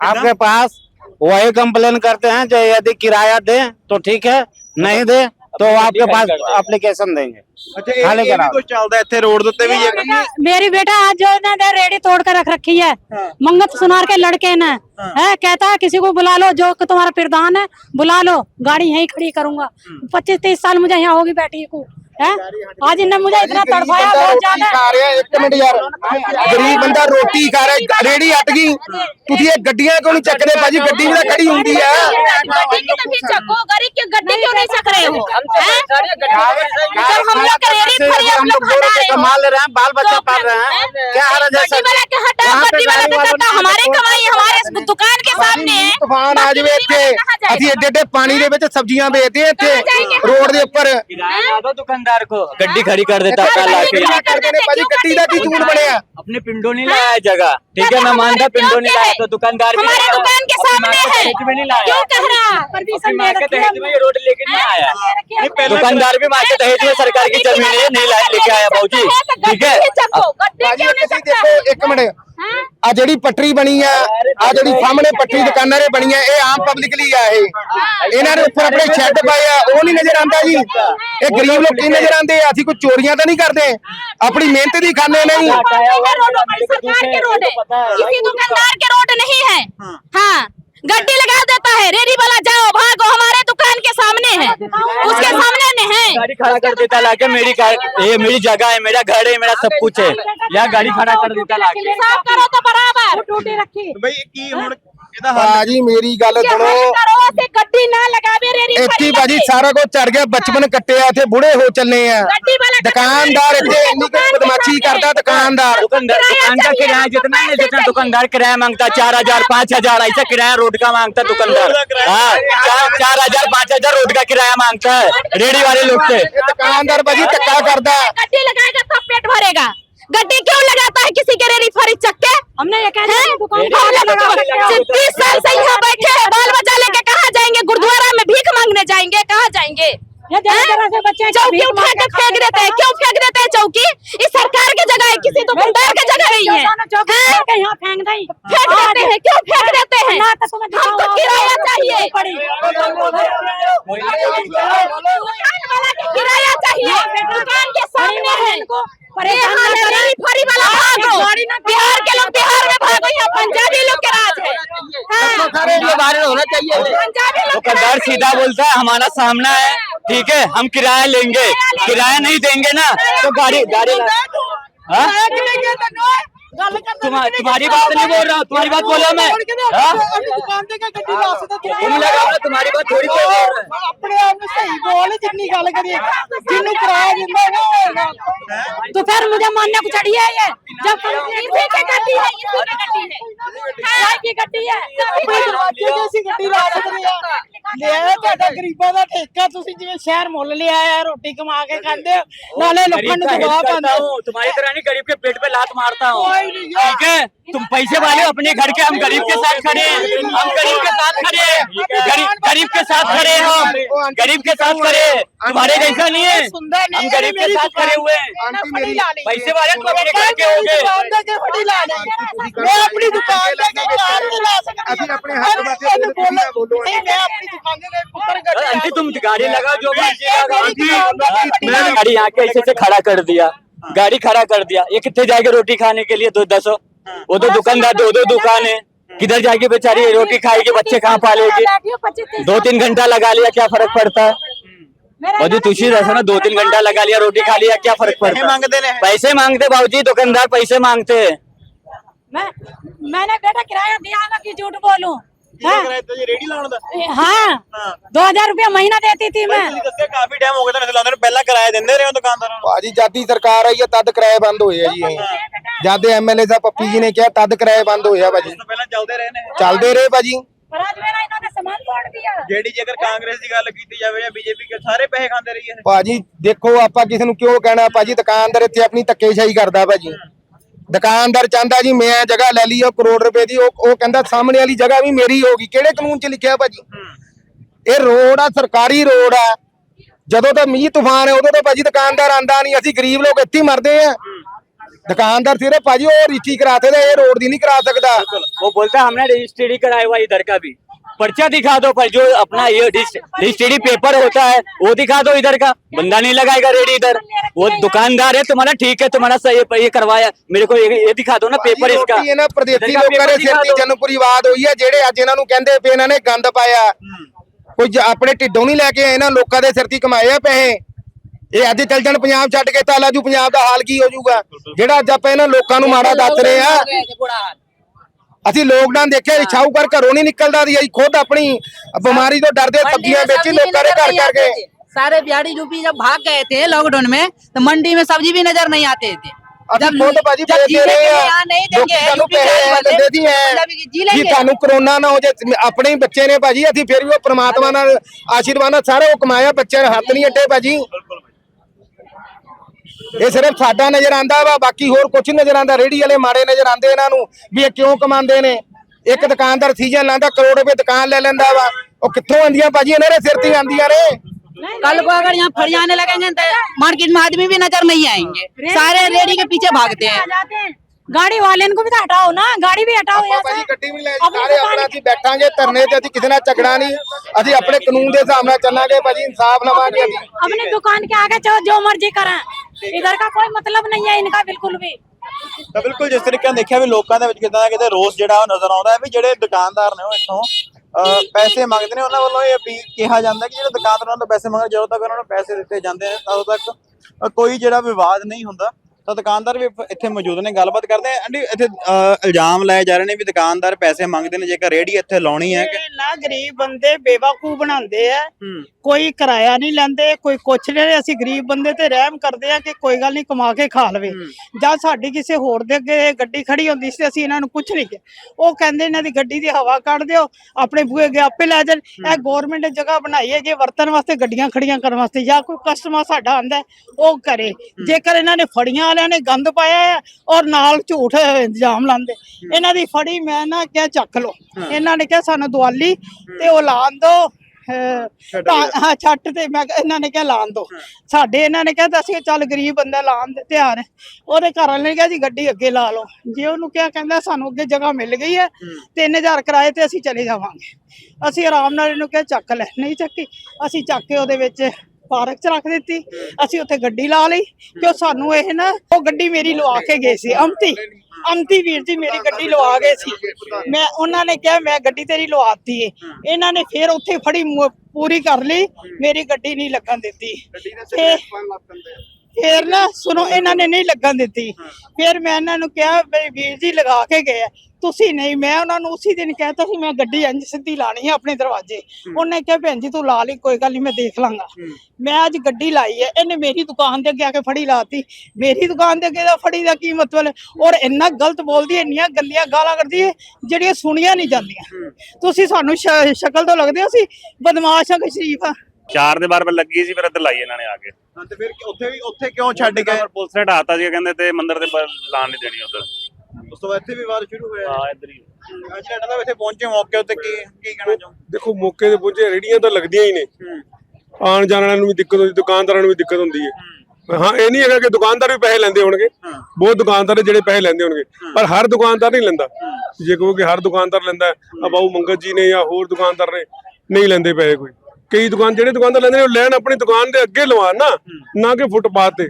आपके पास वही कंप्लेन करते हैं जो यदि किराया दे तो ठीक है नहीं दे तो आपके पास एप्लीकेशन देंगे ਅੱਛਾ ਇਹ ਖਾਲੀ ਇਹ ਵੀ ਕਰਾਓ। ਕੁਝ ਚੱਲਦਾ ਇੱਥੇ ਰੋਡ ਦੇ ਉੱਤੇ ਵੀ ਜੇ मेरी बेटा आज जो ना इधर रेडी तोड़ कर रख रखी है मंगत सुनार के लड़के ने है कहता है किसी को बुला लो जो कि तुम्हारा प्रधान है बुला लो गाड़ी यहीं खड़ी करूंगा पच्चीस तीस साल मुझे यहाँ होगी बैठी को है आज इन्हें मुझे इतना तड़पाया ਬੰਦਾ बहुत ਰੋਟੀ ज्यादा ਖਾ ਰਿਹਾ ਇੱਕ ਮਿੰਟ ਯਾਰ ਗਰੀਬ ਬੰਦਾ ਰੋਟੀ ਖਾ ਰਿਹਾ ਰੇੜੀ ਅਟ ਗਈ ਤੁਸੀਂ ਇਹ ਗੱਡੀਆਂ ਕਿਉਂ ਨਹੀਂ ਚੱਕਦੇ ਭਾਜੀ ਗੱਡੀ ਵੀ ਤਾਂ ਖੜੀ ਹੁੰਦੀ ਆ गड्डी की तभी चक्को गरीब की गड्डी क्यों नहीं चक रहे हो हैं? जब हम लोग रेडी खड़ी हम लोग हटा रहे हो कमा ले रहे हैं बाल बच्चा पाल रहे हैं क्या हरज है गड्डी वाला के हटा वहाँ पे गड्डी वाला गाड़ी के वालों हटा ने हमारे तो- कमाई हमारे दुकान के सामने है ਤੂਫਾਨ ਆ ਜਾਵੇ ਇੱਥੇ ਅਸੀਂ ਏਡੇ ਏਡੇ ਪਾਣੀ ਦੇ ਵਿੱਚ ਸਬਜ਼ੀਆਂ ਵੇਚਦੇ ਆ ਇੱਥੇ ਰੋਡ ਦੇ ਉੱਪਰ किराया दो दुकानदार को गड्डी खड़ी कर देता है कल आके ਕਿੰਨਾ ਕਰਦੇ ਨੇ ਭਾਜੀ ਗੱਡੀ ਦਾ ਕੀ ਝੂਠ ਬਣਿਆ अपने पिंडो नहीं लाया है जगह ठीक है मैं मानता पिंडो नहीं लाया तो दुकानदार भी हमारे नहीं लाया। दुकान के अपनी सामने माँ के है दहेज में नहीं लाया क्यों कह रहा अपनी परमिशन माँ दे के रखी दहेज में ये रोड लेके नहीं आया पहले दुकानदार भी माँ के दहेज में सरकार की जमीन है नहीं ला- लेके आया भाऊ जी ठीक है गड्डी ਭਾਜੀ क्यों नहीं ਤੁਸੀਂ सकता ਦੇਖੋ ਇੱਕ ਮਿੰਟ ਆ ਜਿਹੜੀ ਪੱਟਰੀ ਬਣੀ ਆ ਆ ਜਿਹੜੀ ਸਾਹਮਣੇ ਪੱਟਰੀ ਦੁਕਾਨਾਂ ਦੇ ਬਣੀ ਆ ਇਹ ਆਮ ਪਬਲਿਕ ਲਈ ਆ ਇਹ ਇਹਨਾਂ ਦੇ ਉੱਪਰ ਆਪਣੇ ਸ਼ੈੱਡ ਪਾਏ ਆ ਉਹ ਨਹੀਂ ਨਜ਼ਰ ਆਉਂਦਾ ਜੀ ਇਹ ਗਰੀਬ ਲੋਕੀ ਨਜ਼ਰ ਆਉਂਦੇ ਆ ਅਸੀਂ ਕੋਈ ਚੋਰੀਆਂ ਤਾਂ ਨਹੀਂ ਕਰਦੇ ਆਪਣੀ ਮਿਹਨਤ ਦੀ ਖਾਂਦੇ ਨਹੀਂ रोड हमारी सरकार के रोड है किसी दुकानदार के रोड नहीं है हाँ गड्डी लगा देता है। रेडी वाला जाओ भागो हमारे दुकान के सामने है। उसके सामने में है। गाड़ी खड़ा कर देता लाके मेरी ये मेरी जगह है मेरा घर है मेरा सब कुछ है। यहाँ गाड़ी खड़ा कर देता लाके। साफ़ करो तो बराबर। टूटी रखी। ਭਾਜੀ ਮੇਰੀ ਗੱਲ ਸੁਣੋ। ਨਾ ਇੱਥੇ ਭਾਜੀ ਸਾਰਾ ਕੁਝ ਚੜ ਗਿਆ ਬਚਪਨ ਕੱਟਿਆ ਇੱਥੇ ਬੁੜੇ ਹੋ ਚੱਲੇ ਆ। ਦੁਕਾਨਦਾਰ ਇੱਥੇ ਇੰਨੀ ਕੁ ਬਦਮਾਸ਼ੀ ਕਰਦਾ ਦੁਕਾਨਦਾर दुकानदार ਕਿਰਾਇਆ का किराया जितना है जितना दुकानदार किराया मांगता चार हजार पाँच हजार ऐसा किराया रोड का मांगता दुकानदार हाँ चार चार हजार पाँच हजार रोड का ਧੱਕਾ ਕਰਦਾ। ਗੱਡੀ ਲਗਾਏਗਾ ਸਭ ਪੇਟ ਭਰੇਗਾ। गड्डी क्यों लगाता है किसी के रेडी फरी चक्के? हमने ये कह हो। तो तीस साल से यहाँ बैठे हैं बाल बच्चा लेके कहाँ जाएँगे? गुरुद्वारा में भीख मांगने जाएँगे कहाँ जाएँगे? चौकी उठा के फेंक देते हैं क्यों फेंक देते हैं चौकी? इस सरकार की जगह है किसी दुकानदार की जगह नहीं है। हैं? फेंक देते हैं क्यों फेंक देते हैं? तो हमको किराया चाहिए। किराया चाहिए। दुकान के सामने है। परेशान यहाँ ना करें। रेडी फरी वाला भागो। बिहार के लोग बिहार में भागो यहाँ पंजाबी लोग के राज है। हाँ। ये बाहर होना चाहिए। पंजाबी लोग के दुकानदार सीधा बोलता है हमारा सामना है। ठीक है हम किराया लेंगे। किराया नहीं देंगे ना तो गाड़ी गाड़ी ला- हाँ? तुम्हा- तुम्हारी बात नहीं बोल रहा हूँ तुम्हारी बात बोला मैं हाँ? ਆਪਣੀ ਦੁਕਾਨ ਤੇ ਕਿ ਗੱਡੀ ਲਾ ਸਕਦਾ तुम लगा रहे हो, तुम्हारी बात थोड़ी बोल रहा है ਆਪਣੇ ਆਪ ਨੂੰ ਸਹੀ ਬੋਲ ਜਿੰਨੀ ਗੱਲ ਕਰੀਏ ਜਿਹਨੂੰ ਕਿਰਾਇਆ ਦਿੰਦਾ ਨਾ ਹੋਏਗਾ तो फिर मुझे मानने को चढ़ी है ये जब इसी की गड्डी है इसी की गड्डी है काय की गड्डी है ਆਪਣੇ ਦਰਵਾਜ਼ੇ ਤੇ ਅਸੀਂ ਗੱਡੀ ਲਾ ਸਕਦੇ ਆ ਲਿਆ ਤੁਹਾਡਾ ਗਰੀਬਾਂ ਦਾ ਠੇਕਾ ਤੁਸੀਂ ਜਿਵੇਂ ਸ਼ਹਿਰ ਮੁੱਲ ਲਿਆ ਆ ਰੋਟੀ ਕਮਾ ਕੇ ਖਾਂਦੇ ਹੋ ਨਾਲੇ ਲੋਕਾਂ ਨੂੰ ਦਬਾਅ ਪਾਉਂਦੇ ਹੋ तुम्हारी तरह नहीं गरीब के पेट पे लात मारता हूँ कोई नहीं है। ठीक है? तुम पैसे वाले अपने घर के हम गरीब के साथ खड़े हैं। हम गरीब के साथ खड़े हैं। गरीब के साथ खड़े हैं हम। गरीब के साथ खड़े तुम्हारे जैसा नहीं है। हम गरीब के साथ खड़े हुए पैसे वाले तुम अपने घर के होंगे। मैं अपनी दुकान अपनी तुम गाड़ी लगा जो गाड़ी यहाँ के ऐसे खड़ा कर दिया। गाड़ी खड़ा कर दिया ये कितने जाएगा रोटी खाने के लिए दो दसो वो तो दुकानदार दो दो दुकान है किधर जाएगी बेचारी रोटी खाएगी बच्चे कहाँ पालेगी दो तीन घंटा लगा लिया क्या फर्क पड़ता है भाजी तुझी जैसा ना दो तीन घंटा लगा लिया रोटी खा लिया क्या फर्क पड़ता मांगते पैसे मांगते भाजी दुकानदार पैसे मांगते हैं मैं मैंने बेटा किराया दिया ना कि झूठ बोलूं हाँ ਰੇੜੀ ਲਾਉਣ ਦਾ हाँ दो हजार रुपया महीना देती थी मैं ਤੁਸੀਂ ਦੱਸਿਆ ਕਾਫੀ ਟਾਈਮ ਹੋ ਗਿਆ ਤੁਹਾਨੂੰ ਲਾਉਂਦੇ ਨੂੰ ਪਹਿਲਾਂ ਕਿਰਾਇਆ ਦਿੰਦੇ ਰਹੇ ਹੋ ਦੁਕਾਨਦਾਰਾਂ ਨੂੰ ਬਾਜੀ ਜਦ ਦੀ ਸਰਕਾਰ ਆਈ ਹੈ ਤਦ ਕਿਰਾਏ ਬੰਦ ਹੋਏ ਆ ਜੀ ਇਹ ਜਦ ਦੇ ਐਮਐਲਏ ਸਾਹਿਬ ਪੱਪੀ ਜੀ ਨੇ ਕਿਹਾ ਤਦ ਕਿਰਾਏ ਬੰਦ ਹੋਏ ਆ ਬਾਜੀ ਉਸ ਤੋਂ ਪਹਿਲਾਂ ਚੱਲਦੇ ਰਹੇ ਨੇ ਚੱਲਦੇ ਰਹੇ ਬਾਜੀ पर आज मेरा इन्होंने सामान तोड़ दिया ਜਿਹੜੀ ਜੇਕਰ ਕਾਂਗਰਸ ਦੀ ਗੱਲ ਕੀਤੀ ਜਾਵੇ ਜਾਂ ਬੀਜੇਪੀ ਕੇ ਸਾਰੇ ਪੈਸੇ ਖਾਂਦੇ ਰਹੀ ਹੈ ਭਾਜੀ ਦੇਖੋ ਆਪਾਂ ਕਿਸੇ ਨੂੰ ਕਿਉਂ ਕਹਿਣਾ ਭਾਜੀ ਦੁਕਾਨਦਾਰ ਇੱਥੇ ਆਪਣੀ ਧੱਕੇਸ਼ਾਹੀ ਕਰਦਾ ਭਾਜੀ ਦੁਕਾਨਦਾਰ ਚਾਹੁੰਦਾ ਜੀ ਮੈਂ ਜਗ੍ਹਾ ਲੈ ਲਈ ਉਹ ਕਰੋੜ ਰੁਪਏ ਦੀ ਉਹ ਉਹ ਕਹਿੰਦਾ ਸਾਹਮਣੇ ਵਾਲੀ ਜਗ੍ਹਾ ਵੀ ਮੇਰੀ ਹੋਗੀ ਕਿਹੜੇ ਕਾਨੂੰਨ 'ਚ ਲਿਖਿਆ ਭਾਜੀ ਇਹ ਰੋਡ ਆ ਸਰਕਾਰੀ ਰੋਡ ਆ ਜਦੋਂ ਤਾਂ ਮੀਂਹ ਤੂਫਾਨ ਹੈ ਉਦੋਂ ਤਾਂ ਭਾਜੀ ਦੁਕਾਨਦਾਰ ਆਂਦਾ ਨਹੀਂ ਅਸੀਂ ਗਰੀਬ ਲੋਕ ਇੱਥੇ ਹੀ ਮਰਦੇ ਆ ਦੁਕਾਨਦਾਰ ਸਿਰੇ ਭਾਜੀ ਉਹ ਰੀਤੀ ਕਰਾਤੇ ਤੇ ਇਹ ਰੋਡ ਦੀ ਨਹੀਂ ਕਰਾ ਸਕਦਾ वो बोलता है हमने रजिस्ट्री कराया हुआ इधर का भी पर्चा दिखा दो पर जो अपना ये रजिस्ट्री पेपर होता है वो दिखा दो इधर का बंदा नहीं लगाएगा रेडी इधर वो दुकानदार है तुम्हारा ठीक है तुम्हारा सही ये करवाया मेरे को ये, ये दिखा दो ना पेपर इसका ਰੋਟੀ ਇਹਨਾਂ ਪ੍ਰਦੇਸੀ इधर का ਲੋਕਾਂ ਦੇ पेपर ਸਿਰ दिखा ਤੇ दो। ਜਨਮਪੁਰੀ ਆਵਾਜ਼ ਹੋਈ ਹੈ ਜਿਹੜੇ ਅੱਜ ਇਹਨਾਂ ਨੂੰ ਕਹਿੰਦੇ ਪਏ ਇਹਨਾਂ ਨੇ ਗੰਦ ਪਾਇਆ ਕੋਈ ਜ- ਆਪਣੇ ਢਿੱਡੋਂ ਨਹੀਂ ਲੈ ਕੇ ਆਏ ਇਹਨਾਂ ਲੋਕਾਂ ਦੇ ਸਿਰ ਤੇ ਹੀ ਕਮਾਏ ਆ ਪੈਸੇ ਇਹ ਅੱਜ ਚੱਲ ਜਾਣ ਪੰਜਾਬ ਛੱਡ ਕੇ ਤਾਂ ਲਾਜੂ ਪੰਜਾਬ ਦਾ ਹਾਲ ਕੀ ਹੋ ਜਾਊਗਾ ਜਿਹੜਾ ਅੱਜ ਆਪਾਂ ਇਹਨਾਂ ਲੋਕਾਂ ਨੂੰ ਮਾੜਾ ਦੱਸ ਰਹੇ ਆ ਅਸੀਂ ਲੋਕਡਾਊਨ ਦੇਖਿਆ ਸ਼ਾਹੂਕਾਰ ਘਰੋਂ ਨਹੀਂ ਨਿਕਲਦਾ ਸੀ ਅਸੀਂ ਖੁਦ ਆਪਣੀ ਬਿਮਾਰੀ ਤੋਂ ਡਰਦੇ ਸਬਜ਼ੀਆਂ ਵੇਚੀ ਲੋਕਾਂ ਦੇ ਘਰ ਘਰ ਗਏ सारे बिहारी यूपी जब भाग गए थे लॉकडाउन में तो मंडी में सब्जी भी नजर नहीं आते थे ਅਸੀਂ ਖੁਦ ਭਾਜੀ जब ਵੇਚਦੇ जीने ਰਹੇ के लिए ਆ यहाँ नहीं ਲੋਕੀ देंगे ਸਾਨੂੰ यूपी ਪੈਸੇ के वाले, ਦਿੰਦੇ ਸੀ मतलब कि जी ਐ ਕਿ लेंगे ਤੁਹਾਨੂੰ ਕਰੋਨਾ ਨਾ ਹੋ ਜੇ ਆਪਣੇ ਹੀ ਬੱਚੇ ਨੇ ਭਾਜੀ ਅਸੀਂ ਫਿਰ ਵੀ ਉਹ ਪ੍ਰਮਾਤਮਾ ਨਾਲ ਆਸ਼ੀਰਵਾਦ ਨਾਲ ਸਾਰੇ ਉਹ ਕਮਾਇਆ ਬੱਚੇ ਦੇ ਹੱਥ ਨਹੀਂ ਅੱਡੇ ਭਾਜੀ ਇਹ ਸਿਰਫ ਸਾਡਾ ਨਜ਼ਰ ਆਂਦਾ ਵਾ ਬਾਕੀ ਹੋਰ ਕੁਝ ਨਜ਼ਰ ਆਂਦਾ ਰੇੜੀ ਵਾਲੇ ਮਾੜੇ ਨਜ਼ਰ ਆਂਦੇ ਇਹਨਾਂ ਨੂੰ ਵੀ ਇਹ ਕਿਉਂ ਕਮਾਉਂਦੇ ਨੇ ਇੱਕ ਦੁਕਾਨਦਾਰ ਸੀਜ਼ਨ ਲਾਂਦਾ ਕਰੋੜ ਰੁਪਏ ਦੁਕਾਨ ਲੈ ਲੈਂਦਾ ਵਾ ਉਹ ਕਿੱਥੋਂ ਆਂਦੀਆਂ ਭਾਜੀ ਇਹਨਾਂ ਦੇ ਸਿਰ ਤੇ ਹੀ ਆਂਦੀਆਂ ਨੇ कल को अगर यहाँ फरियाने लगेंगे तो मार्केट में आदमी भी नजर नहीं आएंगे सारे रेडी के पीछे भागते आ हैं जाते हैं गाड़ी वाले को भी तो हटाओ ना गाड़ी भी हटाओ यहाँ ਭਾਜੀ से ਗੱਡੀ ਵੀ ਲੈ ਜੀ ਸਾਰੇ ਆਪਣਾ ਅਸੀਂ ਬੈਠਾਂਗੇ ਧਰਨੇ ਤੇ ਅਸੀਂ ਕਿਸੇ ਨਾਲ ਝਗੜਾ ਨਹੀਂ ਅਸੀਂ ਆਪਣੇ ਕਾਨੂੰਨ ਦੇ ਹਿਸਾਬ ਨਾਲ ਚੱਲਾਂਗੇ ਭਾਜੀ ਇਨਸਾਫ ਲਵਾਂਗੇ ਅਸੀਂ अपनी दुकान के आगे चाहो जो मर्जी करें इधर का कोई मतलब नहीं है इनका बिल्कुल भी ਤਾਂ ਬਿਲਕੁਲ ਜਿਸ ਤਰੀਕੇ ਨਾਲ ਦੇਖਿਆ ਵੀ ਲੋਕਾਂ ਦੇ ਵਿੱਚ ਕਿਤੇ ਨਾ ਕਿਤੇ ਰੋਸ ਜਿਹੜਾ ਉਹ ਨਜ਼ਰ ਆਉਂਦਾ ਹੈ ਵੀ ਜਿਹੜੇ ਦੁਕਾਨਦਾਰ ਨੇ ਉਹ ਇੱਥੋਂ ਅਹ, ਪੈਸੇ ਮੰਗਦੇ ਨੇ ਉਹਨਾਂ ਵੱਲੋਂ ਇਹ ਅਪੀਲ ਕਿਹਾ ਜਾਂਦਾ ਕਿ ਜਿਹੜੇ ਦੁਕਾਨਦਾਰਾਂ ਤੋਂ ਪੈਸੇ ਮੰਗਣ ਜਦੋਂ ਤੱਕ ਉਹਨਾਂ ਨੂੰ ਪੈਸੇ ਦਿੱਤੇ ਜਾਂਦੇ ਨੇ ਤਦੋਂ ਤੱਕ ਅਹ, ਕੋਈ ਜਿਹੜਾ ਵਿਵਾਦ ਨਹੀਂ ਹੁੰਦਾ ਤਾਂ ਦੁਕਾਨਦਾਰ ਵੀ ਇੱਥੇ ਮੌਜੂਦ ਨੇ ਗੱਲਬਾਤ ਕਰਦੇ ਆ ਆਂਟੀ ਇੱਥੇ ਇਲਜ਼ਾਮ ਲਾਏ ਜਾ ਰਹੇ ਨੇ ਵੀ ਦੁਕਾਨਦਾਰ ਪੈਸੇ ਮੰਗਦੇ ਨੇ ਜੇਕਰ ਰੇੜੀ ਇੱਥੇ ਲਾਉਣੀ ਹੈ ਕਿ ਨਾ ਗਰੀਬ ਬੰਦੇ ਬੇਵਕੂਫ ਬਣਾਉਂਦੇ ਆ। ਹੂੰ। ਕੋਈ ਕਿਰਾਇਆ ਨਹੀਂ ਲੈਂਦੇ ਕੋਈ ਕੁਛ ਨਹੀਂ ਅਸੀਂ ਗਰੀਬ ਬੰਦੇ ਤੇ ਰਹਿਮ ਕਰਦੇ ਆ ਕਿ ਕੋਈ ਗੱਲ ਨਹੀਂ ਕਮਾ ਕੇ ਖਾ ਲਵੇ। ਜਦ ਸਾਡੀ ਕਿਸੇ ਹੋਰ ਦੇ ਅੱਗੇ ਗੱਡੀ ਖੜੀ ਹੁੰਦੀ ਸੀ ਅਸੀਂ ਇਹਨਾਂ ਨੂੰ ਕੁਛ ਨਹੀਂ ਕਿਹਾ। ਉਹ ਕਹਿੰਦੇ ਇਹਨਾਂ ਦੀ ਗੱਡੀ ਦੀ ਹਵਾ ਕੱਢ ਦਿਓ ਆਪਣੇ ਬੂਹੇ ਅੱਗੇ ਆਪੇ ਲੈ ਜਾਣ। ਇਹ ਗਵਰਨਮੈਂਟ ਨੇ ਜਗ੍ਹਾ ਬਣਾਈ ਹੈ ਕਿ ਵਰਤਣ ਵਾਸਤੇ ਗੱਡੀਆਂ ਖੜੀਆਂ ਕਰਨ ਵਾਸਤੇ ਜਾਂ ਕੋਈ ਕਸਟਮਰ ਸਾਡਾ ਆਂਦਾ ਉਹ ਕਰੇ। ਜੇਕਰ ਇਹਨਾਂ ਨੇ ਫੜੀਆਂ ਵਾਲਿਆਂ ਨੇ ਗੰਦ ਪਾਇਆ ਹੈ ਔਰ ਨਾਲ ਝੂਠ ਇਲਜ਼ਾਮ ਲਾਉਂਦੇ ਇਹਨਾਂ ਦੀ ਫੜੀ ਮੈਂ ਨਾ ਕਿਹਾ ਚੱਕ ਲਓ। ਇਹਨਾਂ ਨੇ ਕਿਹਾ ਸਾਨੂੰ ਦਵਾਲੀ ਤੇ ਉਹ ਲਾਣ ਦੋ। ਤਾਂ ਹਾਂ ਛੱਟ ਤੇ ਮੈਂ ਕਿਹਾ- ਇਹਨਾਂ ਨੇ ਕਿਹਾ ਲਾਣ ਦੋ। ਸਾਡੇ ਇਹਨਾਂ ਨੇ ਕਿਹਾ ਅਸੀਂ ਚੱਲ ਗਰੀਬ ਬੰਦਾ ਲਾਣ ਦੇ ਤਿਆਰ ਉਹਦੇ ਘਰ ਵਾਲੇ ਨੇ ਕਿਹਾ ਜੀ ਗੱਡੀ ਅੱਗੇ ਲਾ ਲਓ। ਜੇ ਉਹਨੂੰ ਕਿਹਾ ਕਹਿੰਦਾ ਸਾਨੂੰ ਅੱਗੇ ਜਗ੍ਹਾ ਮਿਲ ਗਈ ਹੈ 3000 ਕਿਰਾਏ ਤੇ ਅਸੀਂ ਚਲੇ ਜਾਵਾਂਗੇ। ਅਸੀਂ ਆਰਾਮ ਨਾਲ ਇਹਨੂੰ ਕਿਹਾ ਚੱਕ ਲੈ। ਨਹੀਂ ਚੱਕੀ ਅਸੀਂ ਚੱਕ ਕੇ ਉਹਦੇ ਵਿੱਚ ਪਾਰਕ 'ਚ ਰੱਖ ਦਿੱਤੀ। ਅਸੀਂ ਉੱਥੇ ਗੱਡੀ ਲਾ ਲਈ ਕਿ ਉਹ ਸਾਨੂੰ ਇਹ ਨਾ ਉਹ ਗੱਡੀ ਮੇਰੀ ਲਵਾ ਕੇ ਗਏ ਸੀ ਅਮਤੀ ਅਮਤੀ ਵੀਰ ਜੀ ਮੇਰੀ ਗੱਡੀ ਲਵਾ ਗਏ ਸੀ। ਮੈਂ ਉਹਨਾਂ ਨੇ ਕਿਹਾ ਮੈਂ ਗੱਡੀ ਤੇਰੀ ਲਵਾਤੀ ਏ। ਇਹਨਾਂ ਨੇ ਫਿਰ ਉੱਥੇ ਫੜੀ ਪੂਰੀ ਕਰ ਲਈ ਮੇਰੀ ਗੱਡੀ ਨਹੀਂ ਲੱਗਣ ਦਿੱਤੀ। ਤੇ ਫਿਰ ਨਾ ਸੁਣੋ ਇਹਨਾਂ ਨੇ ਨਹੀਂ ਲੱਗਣ ਦਿੱਤੀ। ਫਿਰ ਮੈਂ ਇਹਨਾਂ ਨੂੰ ਕਿਹਾ ਵੀ ਵੀਰ ਜੀ ਲਗਾ ਕੇ ਗਏ ਆ। ਤੁਸੀਂ ਨਹੀਂ ਮੈਂ ਉਹਨਾਂ ਨੂੰ ਉਸੇ ਦਿਨ ਕਹਿਤਾ ਸੀ ਮੈਂ ਗੱਡੀ ਇੰਜ ਸਿੱਧੀ ਲਾਣੀ ਹੈ ਆਪਣੇ ਦਰਵਾਜ਼ੇ। ਉਹਨੇ ਕਿਹਾ ਭੈਣ ਜੀ ਤੂੰ ਲਾ ਲਈ ਕੋਈ ਗੱਲ ਨਹੀਂ ਮੈਂ ਦੇਖ ਲਾਂਗਾ। ਮੈਂ ਅੱਜ ਗੱਡੀ ਲਾਈ ਹੈ ਇਹਨੇ ਮੇਰੀ ਦੁਕਾਨ ਦੇ ਅੱਗੇ ਆ ਕੇ ਫੜੀ ਲਾਤੀ ਮੇਰੀ ਦੁਕਾਨ ਦੇ ਅੱਗੇ ਦਾ ਫੜੀ ਦਾ ਕੀ ਮਤਲਬ? ਔਰ ਇੰਨਾ ਗਲਤ ਬੋਲਦੀ ਹੈ ਇੰਨੀਆਂ ਗੰਦੀਆਂ ਗਾਲਾਂ ਕੱਢਦੀ ਹੈ ਜਿਹੜੀਆਂ ਸੁਣੀਆਂ ਨਹੀਂ ਜਾਂਦੀਆਂ। ਤੁਸੀਂ ਸਾਨੂੰ ਸ਼- ਸ਼ਕਲ ਤੋਂ ਲੱਗਦੇ ਹੋ ਅਸੀਂ? ਬਦਮਾਸ਼ ਕਿ ਸ਼ਰੀਫ ਆ? ਚਾਰ ਦੇ ਬਾਰ ਲੱਗੀ ਸੀ ਫਿਰ ਇੱਧਰ ਲਾਈ ਇਹਨਾਂ ਨੇ ਆ ਕੇ। ਹਾਂ ਤੇ ਫਿਰ ਉੱਥੇ ਵੀ ਉੱਥੇ ਕਿਉਂ ਛੱਡ ਗਏ ਪੁਲਿਸ ਨੇ ਢਾਤਾ ਸੀ ਕਹਿੰਦੇ ਤੇ ਮੰਦਿਰ ਦੇ ਬਾਹਰ ਲਾਣ ਨਹੀਂ ਦੇਣੀ ਉਧਰ। ਉਸ ਤੋਂ ਬਾਅਦ ਇੱਥੇ ਵਿਵਾਦ ਸ਼ੁਰੂ ਹੋਇਆ। ਹਾਂ ਇੱਧਰ ਹੀ। ਅੱਜ ਡਾਟਾ ਸਾਹਿਬ ਇੱਥੇ ਪਹੁੰਚੇ ਮੌਕੇ ਉੱਤੇ ਕੀ ਕੀ ਕਹਿਣਾ ਚਾਹੋ ਦੇਖੋ ਮੌਕੇ ਤੇ ਪਹੁੰਚੇ ਰੇੜੀਆਂ ਤਾਂ ਲੱਗਦੀਆਂ ਹੀ ਨੇ। ਆਉਣ ਜਾਣ ਵਾਲਿਆਂ ਨੂੰ ਵੀ ਦਿੱਕਤ ਹੁੰਦੀ ਦੁਕਾਨਦਾਰਾਂ ਨੂੰ ਵੀ ਦਿੱਕਤ ਹੁੰਦੀ ਹੈ। ਹਾਂ। ਇਹ ਨਹੀਂ ਹੈਗਾ ਕਿ ਦੁਕਾਨਦਾਰ ਵੀ ਪੈਸੇ ਲੈਂਦੇ ਹੋਣਗੇ। ਬਹੁਤ ਦੁਕਾਨਦਾਰ ਨੇ ਜਿਹੜੇ ਪੈਸੇ ਲੈਂਦੇ ਹੋਣਗੇ ਪਰ ਹਰ ਦੁਕਾਨਦਾਰ ਨਹੀਂ ਲੈਂਦਾ। ਜੇ ਕਹੋ ਕਿ ਹਰ ਦੁਕਾਨਦਾਰ ਲੈਂਦਾ ਆ ਬਾਊ ਮੰਗਤ ਜੀ ਨੇ ਜਾਂ ਹੋਰ ਦੁਕਾਨਦਾਰ ਨੇ ਨਹੀਂ ਲੈਂਦੇ ਪੈਸੇ ਕੋਈ। ਕਈ ਦੁਕਾਨ ਜਿਹੜੇ ਦੁਕਾਨਦਾਰ ਲੈਂਦੇ ਨੇ ਉਹ ਲੈਣ ਆਪਣੀ ਦੁਕਾਨ ਦੇ ਅੱਗੇ ਲਵਾਣ ਨਾ ਨਾ ਕਿ ਫੁੱਟਪਾਥ ਤੇ।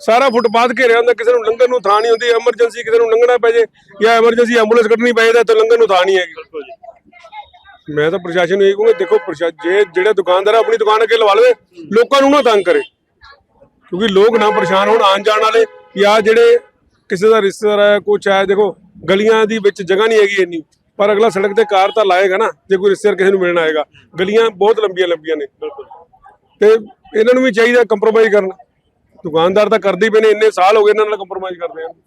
ਸਾਰਾ ਫੁੱਟਪਾਥ ਘੇਰਿਆ ਹੁੰਦਾ ਕਿਸੇ ਨੂੰ ਲੰਘਣ ਨੂੰ ਥਾਂ ਨਹੀਂ ਹੁੰਦੀ ਐਮਰਜੈਂਸੀ ਕਿਸੇ ਨੂੰ ਲੰਘਣਾ ਪੈ ਜੇ ਜਾਂ ਐਮਰਜੈਂਸੀ ਐਂਬੂਲੈਂਸ ਕੱਢਣੀ ਪੈ ਜਾਏ ਤਾਂ ਲੰਘਣ ਨੂੰ ਥਾਂ ਨਹੀਂ ਹੈਗੀ। ਮੈਂ ਤਾਂ ਪ੍ਰਸ਼ਾਸਨ ਨੂੰ ਇਹ ਕਹੂੰਗਾ ਦੇਖੋ ਪ੍ਰਸ਼ਾ ਜੇ ਜਿਹੜੇ ਦੁਕਾਨਦਾਰ ਆਪਣੀ ਦੁਕਾਨ ਅੱਗੇ ਲਵਾ ਲਵੇ ਲੋਕਾਂ ਨੂੰ ਨਾ ਤੰਗ ਕਰੇ। ਕਿਉਂਕਿ ਲੋਕ ਨਾ ਪਰੇਸ਼ਾਨ ਹੋਣ ਆਉਣ ਜਾਣ ਵਾਲੇ ਜਾਂ ਜਿਹੜੇ ਕਿਸੇ ਦਾ ਰਿਸ਼ਤੇਦਾਰ ਹੈ ਕੁਛ ਹੈ ਦੇਖੋ ਗਲੀਆਂ ਦੀ ਵਿੱਚ ਜਗ੍ਹਾ ਨਹੀਂ ਹੈਗੀ ਇੰਨੀ। ਪਰ ਅਗਲਾ ਸੜਕ ਤੇ ਕਾਰ ਤਾਂ ਲਾਏਗਾ ਨਾ ਜੇ ਕੋਈ ਰਿਸ਼ਤੇਦਾਰ ਕਿਸੇ ਨੂੰ ਮਿਲਣ ਆਏਗਾ। ਗਲੀਆਂ ਬਹੁਤ ਲੰਬੀਆਂ ਲੰਬੀਆਂ ਨੇ। ਤੇ ਇਹਨਾਂ ਨੂੰ ਵੀ ਚਾਹੀਦਾ ਕੰਪਰੋਮਾਈਜ਼ ਕਰਨਾ। ਦੁਕਾਨਦਾਰ ਤਾਂ ਕਰਦੇ ਹੀ ਪਏ ਨੇ ਇੰਨੇ ਸਾਲ ਹੋ ਗਏ ਇਹਨਾਂ ਨਾਲ ਕੰਪਰੋਮਾਈਜ਼ ਕਰਦੇ ਆ।